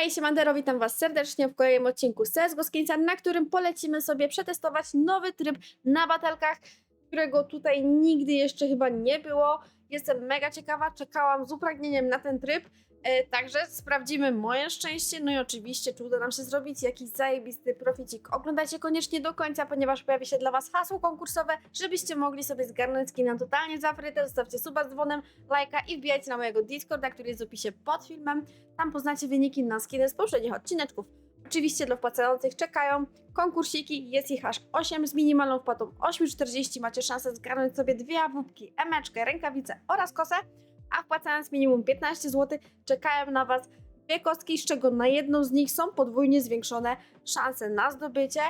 Hej, Siemandero, witam Was serdecznie w kolejnym odcinku CSGO Skinsa, na którym polecimy sobie przetestować nowy tryb na batelkach, którego tutaj nigdy jeszcze chyba nie było. Jestem mega ciekawa, czekałam z upragnieniem na ten tryb, także sprawdzimy moje szczęście, no i oczywiście, czy uda nam się zrobić jakiś zajebisty proficik. Oglądajcie koniecznie do końca, ponieważ pojawi się dla Was hasło konkursowe, żebyście mogli sobie zgarnąć skina totalnie za free. Zostawcie suba z dzwonem, lajka i wbijajcie na mojego Discorda, który jest w opisie pod filmem. Tam poznacie wyniki na skiny z poprzednich odcineczków. Oczywiście dla wpłacających czekają konkursiki, jest ich aż 8 z minimalną wpłatą 8,40. Macie szansę zgarnąć sobie dwie awupki, emeczkę, rękawice oraz kosę, a wpłacając minimum 15 zł czekają na Was dwie kostki, z czego na jedną z nich są podwójnie zwiększone szanse na zdobycie.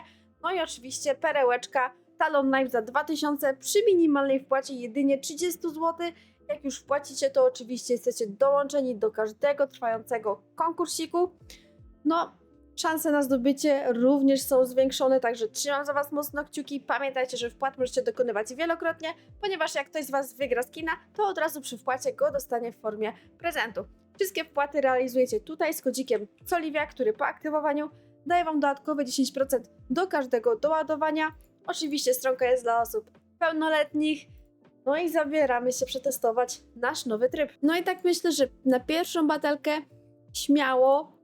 No i oczywiście perełeczka Talon Knife za 2000 przy minimalnej wpłacie jedynie 30 zł. Jak już wpłacicie, to oczywiście jesteście dołączeni do każdego trwającego konkursiku. No, szanse na zdobycie również są zwiększone, także trzymam za Was mocno kciuki. Pamiętajcie, że wpłat możecie dokonywać wielokrotnie, ponieważ jak ktoś z Was wygra skina, to od razu przy wpłacie go dostanie w formie prezentu. Wszystkie wpłaty realizujecie tutaj z kodzikiem Soliwia, który po aktywowaniu daje Wam dodatkowe 10% do każdego doładowania. Oczywiście stronka jest dla osób pełnoletnich. No i zabieramy się przetestować nasz nowy tryb. No i tak myślę, że na pierwszą batelkę śmiało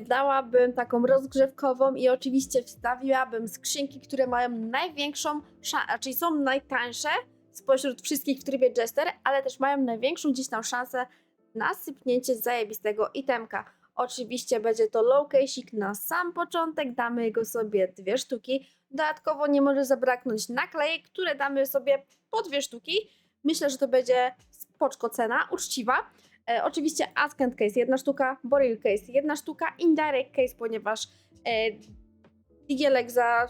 dałabym taką rozgrzewkową i oczywiście wstawiłabym skrzynki, które mają największą, szansę, czyli są najtańsze spośród wszystkich w trybie Jester, ale też mają największą gdzieś tam szansę na sypnięcie zajebistego itemka. Oczywiście będzie to low case'ik na sam początek, damy go sobie dwie sztuki. Dodatkowo nie może zabraknąć naklejek, które damy sobie po dwie sztuki. Myślę, że to będzie spoczko cena, uczciwa. E, oczywiście Askent Case jedna sztuka, Boril Case jedna sztuka, Indirect Case, ponieważ e, Digielek za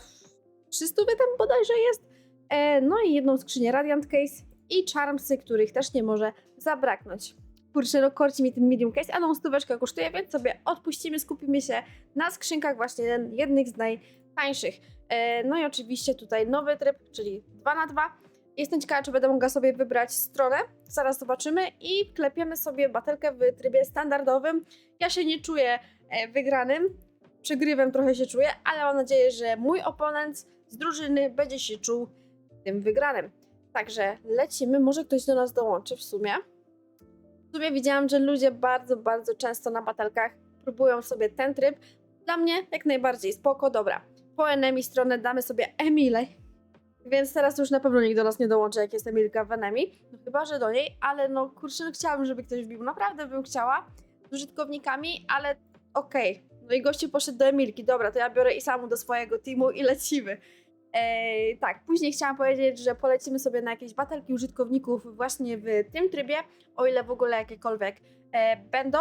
300 tam bodajże jest. E, no i jedną skrzynię Radiant Case i Charmsy, których też nie może zabraknąć. Kurczę, no korci mi ten medium case, a tą stóweczkę kosztuje, więc sobie odpuścimy, skupimy się na skrzynkach właśnie jednych z najtańszych. E, no i oczywiście tutaj nowy tryb, czyli 2 na 2 Jestem ciekawa, czy będę mogła sobie wybrać stronę. Zaraz zobaczymy i klepiemy sobie batelkę w trybie standardowym. Ja się nie czuję e, wygranym, przegrywem trochę się czuję, ale mam nadzieję, że mój oponent z drużyny będzie się czuł tym wygranym. Także lecimy, może ktoś do nas dołączy w sumie. W sumie widziałam, że ludzie bardzo, bardzo często na batelkach próbują sobie ten tryb. Dla mnie jak najbardziej spoko, dobra. Po enemy stronę damy sobie Emile, więc teraz już na pewno nikt do nas nie dołączy, jak jest Emilka w enemy. No chyba, że do niej, ale no kurczę, no chciałabym, żeby ktoś wbił. Naprawdę bym chciała z użytkownikami, ale okej. No i gościu poszedł do Emilki. Dobra, to ja biorę i samu do swojego teamu i lecimy. Tak, później chciałam powiedzieć, że polecimy sobie na jakieś batelki użytkowników właśnie w tym trybie, o ile w ogóle jakiekolwiek e, będą.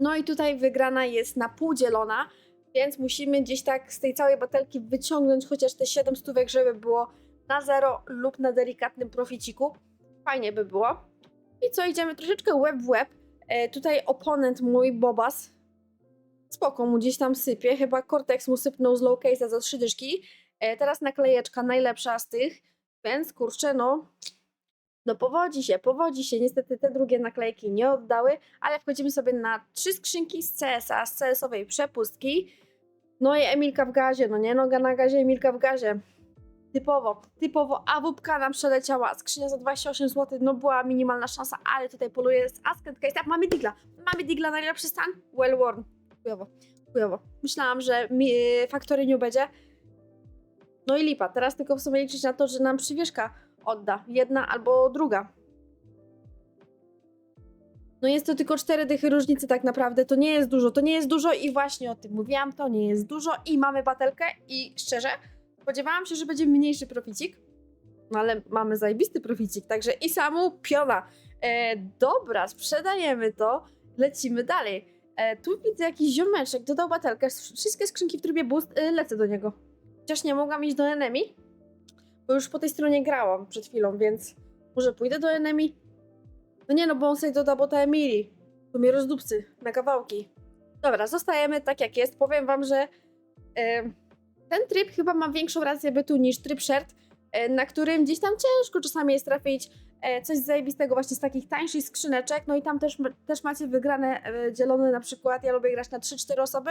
No i tutaj wygrana jest na pół dzielona, więc musimy gdzieś tak z tej całej batelki wyciągnąć chociaż te 7 stówek, żeby było na zero lub na delikatnym proficiku. Fajnie by było. I co, idziemy troszeczkę łeb w łeb. E, tutaj oponent mój, Bobas, spoko mu gdzieś tam sypie, chyba Cortex mu sypnął z low case'a za trzy dyszki. E, teraz naklejeczka najlepsza z tych, więc kurczę, no, no powodzi się, powodzi się. Niestety te drugie naklejki nie oddały, ale wchodzimy sobie na trzy skrzynki z CS-a, z CS-owej przepustki. No i Emilka w gazie, no nie, noga na gazie, Emilka w gazie. Typowo, typowo awupka nam przeleciała, skrzynia za 28 zł, no była minimalna szansa, ale tutaj poluje z Askent Case. Mamy Digla, mamy Digla, najlepszy stan, well worn. Chujowo, chujowo. Myślałam, że mi, Factory nie będzie, no i lipa. Teraz tylko w sumie liczyć na to, że nam przywieszka odda. Jedna albo druga. No jest to tylko cztery dychy różnicy tak naprawdę. To nie jest dużo. To nie jest dużo i właśnie o tym mówiłam. To nie jest dużo i mamy batelkę i szczerze spodziewałam się, że będzie mniejszy proficik. No ale mamy zajebisty proficik, także i samu piona. E, dobra, sprzedajemy to. Lecimy dalej. E, tu widzę jakiś ziomeczek, dodał batelkę. Wszystkie skrzynki w trybie boost. E, lecę do niego. Chociaż nie mogłam iść do enemy, bo już po tej stronie grałam przed chwilą, więc może pójdę do enemy? No nie no, bo on sobie doda bota Emilii. To mnie rozdupcy na kawałki. Dobra, zostajemy tak jak jest. Powiem wam, że e, ten tryb chyba ma większą rację bytu niż tryb shert, e, na którym gdzieś tam ciężko czasami jest trafić e, coś zajebistego właśnie z takich tańszych skrzyneczek, no i tam też, też macie wygrane e, dzielone na przykład, ja lubię grać na 3-4 osoby,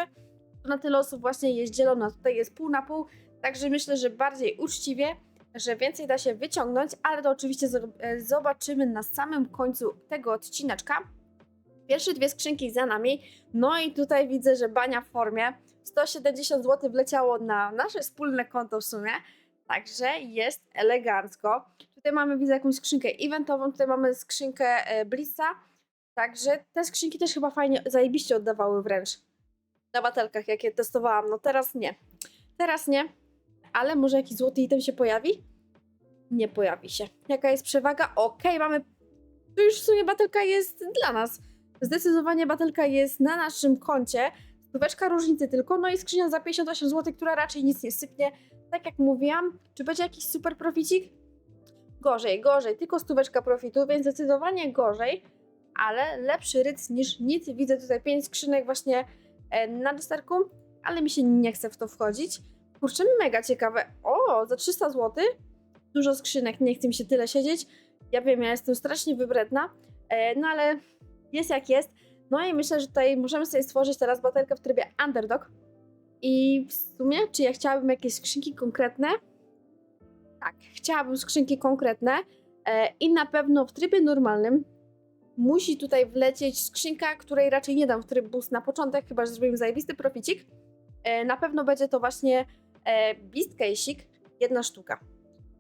to na tyle osób właśnie jest dzielona, tutaj jest pół na pół, także myślę, że bardziej uczciwie, że więcej da się wyciągnąć, ale to oczywiście e, zobaczymy na samym końcu tego odcineczka. Pierwsze dwie skrzynki za nami, no i tutaj widzę, że bania w formie. 170 zł wleciało na nasze wspólne konto w sumie, także jest elegancko. Tutaj mamy, widzę, jakąś skrzynkę eventową, tutaj mamy skrzynkę e, Blitza, także te skrzynki też chyba fajnie, zajebiście oddawały wręcz na batelkach, jakie testowałam. No teraz nie. Teraz nie, ale może jakiś złoty item się pojawi? Nie pojawi się. Jaka jest przewaga? Okej, mamy... Tu już w sumie batelka jest dla nas. Zdecydowanie batelka jest na naszym koncie. Stóweczka różnicy tylko, no i skrzynia za 58 zł, która raczej nic nie sypnie. Tak jak mówiłam, czy będzie jakiś super proficik? Gorzej, gorzej, tylko stóweczka profitu, więc zdecydowanie gorzej, ale lepszy ryc niż nic. Widzę tutaj 5 skrzynek właśnie e, na desterku, ale mi się nie chce w to wchodzić. Kurczę, mega ciekawe. O, za 300 zł? Dużo skrzynek, nie chce mi się tyle siedzieć. Ja wiem, ja jestem strasznie wybredna, e, no ale jest jak jest. No i myślę, że tutaj możemy sobie stworzyć teraz batelkę w trybie underdog. I w sumie, czy ja chciałabym jakieś skrzynki konkretne? Tak, chciałabym skrzynki konkretne. E, I na pewno w trybie normalnym musi tutaj wlecieć skrzynka, której raczej nie dam w tryb boost na początek, chyba że zrobimy zajebisty proficik. E, na pewno będzie to właśnie Beast Case'ik, jedna sztuka.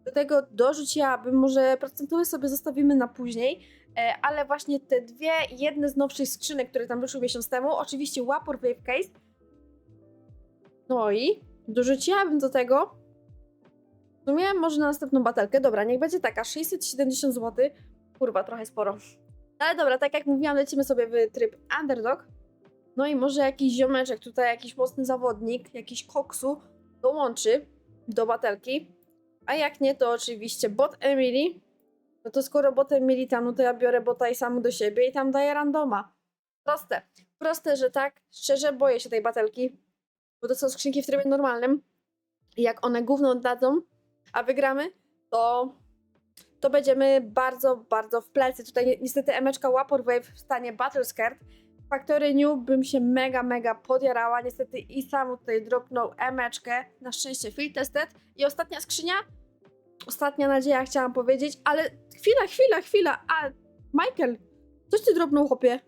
Do tego dorzuciłabym, może procentowy sobie zostawimy na później, e, ale właśnie te dwie, jedne z nowszych skrzynek, które tam wyszły miesiąc temu, oczywiście Wapor Wave Case. No i dorzuciłabym do tego w sumie może na następną batelkę. Dobra, niech będzie taka, 670 zł. Kurwa, trochę sporo. Ale dobra, tak jak mówiłam, lecimy sobie w tryb underdog. No i może jakiś ziomeczek, tutaj jakiś mocny zawodnik, jakiś koksu dołączy do batelki. A jak nie, to oczywiście bot Emily. No to skoro bot Emily tam, no to ja biorę bota i sam do siebie i tam daję randoma. Proste. Proste, że tak. Szczerze boję się tej batelki, bo to są skrzynki w trybie normalnym. I jak one gówno oddadzą, a wygramy, to to będziemy bardzo, bardzo w plecy. Tutaj ni- niestety emeczka Wapor Wave w stanie Battle Skirt. Factory New bym się mega, mega podjarała. Niestety i sam tutaj dropnął emeczkę. Na szczęście field tested. I ostatnia skrzynia. Ostatnia nadzieja chciałam powiedzieć, ale chwila, chwila, chwila. A, Michael, coś ty dropnął, chłopie?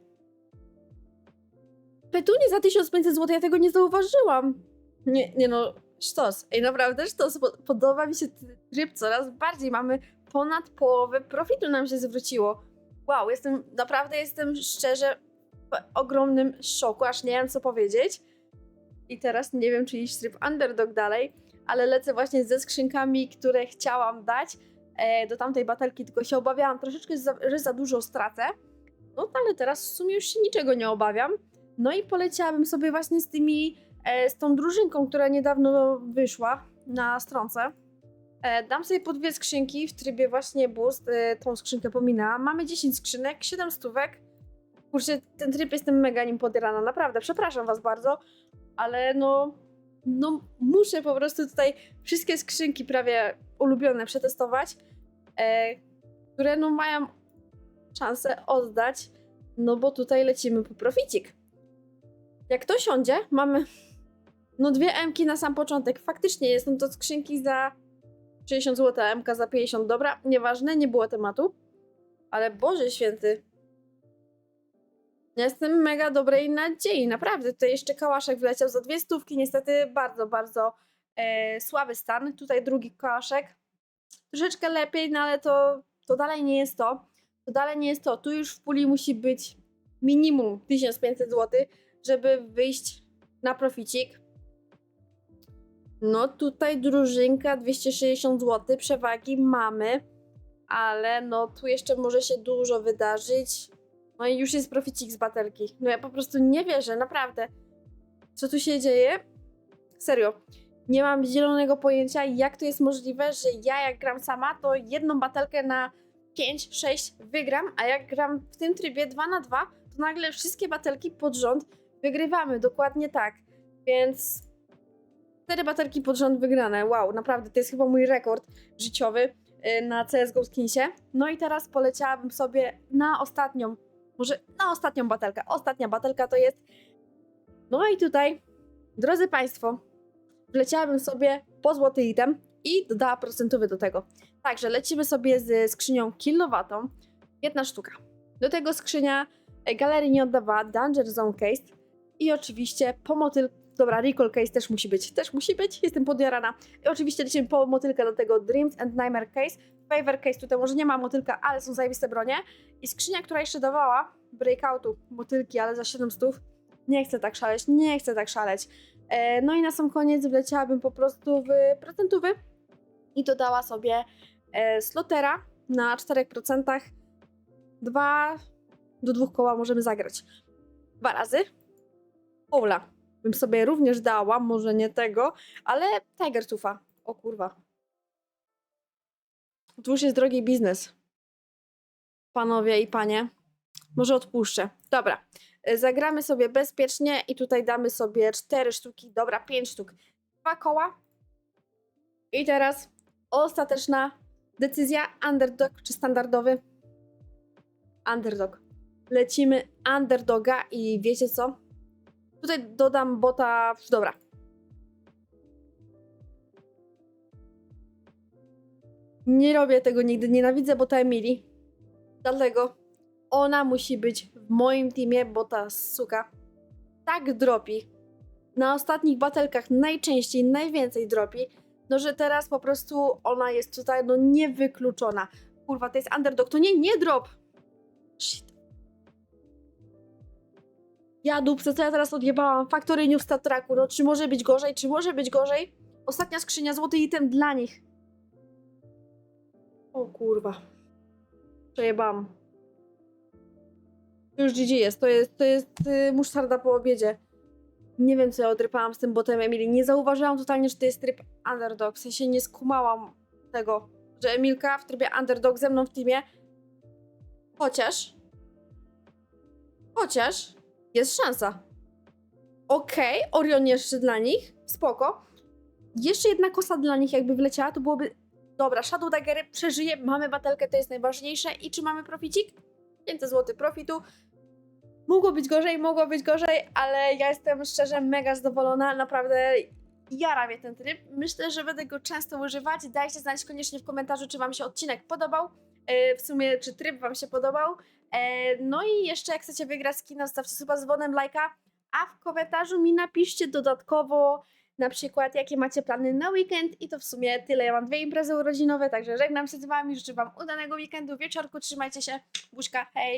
Petunie za 1500 zł, ja tego nie zauważyłam. Nie, nie no, sztos. Ej, naprawdę sztos. Po- Podoba mi się tryb coraz bardziej. Mamy ponad połowę profitu nam się zwróciło. Wow, jestem, naprawdę jestem szczerze ogromnym szoku, aż nie wiem co powiedzieć. I teraz nie wiem, czy iść tryb underdog dalej, ale lecę właśnie ze skrzynkami, które chciałam dać e, do tamtej batelki, tylko się obawiałam troszeczkę, za, że za dużo stracę. No ale teraz w sumie już się niczego nie obawiam. No i poleciałabym sobie właśnie z tymi, e, z tą drużynką, która niedawno wyszła na stronce. E, dam sobie po dwie skrzynki w trybie właśnie boost, e, tą skrzynkę pominęłam. Mamy 10 skrzynek, 7 stówek. Kurczę, ten tryb jestem mega nim podierana, naprawdę, przepraszam was bardzo, ale no, no muszę po prostu tutaj wszystkie skrzynki prawie ulubione przetestować, e, które no mają szansę oddać, no bo tutaj lecimy po proficik. Jak to siądzie, mamy no dwie M-ki na sam początek. Faktycznie jest no to skrzynki za 60 zł, a MK za 50. Dobra, nieważne, nie było tematu. Ale Boże święty. Jestem mega dobrej nadziei, naprawdę. Tutaj jeszcze kałaszek wleciał za dwie stówki. Niestety bardzo, bardzo e, słaby stan. Tutaj drugi kałaszek. Troszeczkę lepiej, no ale to, to dalej nie jest to. To dalej nie jest to. Tu już w puli musi być minimum 1500 zł, żeby wyjść na proficik. No tutaj drużynka 260 zł, przewagi mamy, ale no tu jeszcze może się dużo wydarzyć. No i już jest proficik z batelki. No ja po prostu nie wierzę, naprawdę. Co tu się dzieje? Serio. Nie mam zielonego pojęcia, jak to jest możliwe, że ja jak gram sama, to jedną batelkę na 5-6 wygram, a jak gram w tym trybie 2 na 2, to nagle wszystkie batelki pod rząd wygrywamy. Dokładnie tak. Więc cztery baterki pod rząd wygrane. Wow, naprawdę, to jest chyba mój rekord życiowy. y, na CSGO skinsie. No i teraz poleciałabym sobie na ostatnią, może na ostatnią batelkę. Ostatnia batelka to jest. No i tutaj, drodzy Państwo, wleciałabym sobie po złoty item i dodała procentowy do tego. Także lecimy sobie z skrzynią kilowatą, jedna sztuka. Do tego skrzynia e, galerii nie oddawała, Danger Zone Case i oczywiście po motyl, dobra, Recall Case też musi być, też musi być, jestem podjarana. I oczywiście lecimy po motylkę do tego Dreams and Nightmare Case, Favor Case, tutaj może nie ma motylka, ale są zajebiste bronie i skrzynia, która jeszcze dawała Breakoutu, motylki, ale za 700, nie chcę tak szaleć, nie chcę tak szaleć. E, no i na sam koniec wleciałabym po prostu w procentówy i dodała sobie e, slotera na 4%. Dwa do dwóch koła możemy zagrać. Dwa razy. Ola bym sobie również dała, może nie tego, ale Tiger Tufa. O kurwa. Już jest drogi biznes. Panowie i panie. Może odpuszczę. Dobra. E, Zagramy sobie bezpiecznie i tutaj damy sobie cztery sztuki. Dobra, pięć sztuk. Dwa koła. I teraz ostateczna decyzja. Underdog czy standardowy? Underdog. Lecimy underdoga i wiecie co? Tutaj dodam bota. Dobra. Nie robię tego nigdy. Nienawidzę bota Emilii. Dlatego ona musi być w moim teamie, bo ta suka tak dropi. Na ostatnich batelkach najczęściej, najwięcej dropi. No, że teraz po prostu ona jest tutaj, no, niewykluczona. Kurwa, to jest underdog. To nie, nie drop. Shit. Ja dupce, co ja teraz odjebałam? Factory New Star Tracku. No, czy może być gorzej? Czy może być gorzej? Ostatnia skrzynia, złoty item dla nich. O kurwa. Przejebałam. To już GG jest. To jest, to jest yy, musztarda po obiedzie. Nie wiem, co ja odrypałam z tym botem Emilii. Nie zauważyłam totalnie, że to jest tryb underdog. W sensie nie skumałam tego, że Emilka w trybie underdog ze mną w teamie. Chociaż. Chociaż jest szansa. Okej, Orion jeszcze dla nich. Spoko. Jeszcze jedna kosa dla nich, jakby wleciała, to byłoby. Dobra, Shadow Daggery przeżyje, mamy batelkę, to jest najważniejsze. I czy mamy proficik? 500 zł profitu. Mogło być gorzej, mogło być gorzej, ale ja jestem szczerze mega zadowolona. Naprawdę jara mnie ten tryb. Myślę, że będę go często używać. Dajcie znać koniecznie w komentarzu, czy Wam się odcinek podobał. E, w sumie, czy tryb Wam się podobał. E, no i jeszcze, jak chcecie wygrać skina, zostawcie suba z dzwonem, lajka. A w komentarzu mi napiszcie dodatkowo na przykład, jakie macie plany na weekend. I to w sumie tyle. Ja mam dwie imprezy urodzinowe, także żegnam się z Wami. Życzę Wam udanego weekendu, wieczorku. Trzymajcie się. Buźka, hej!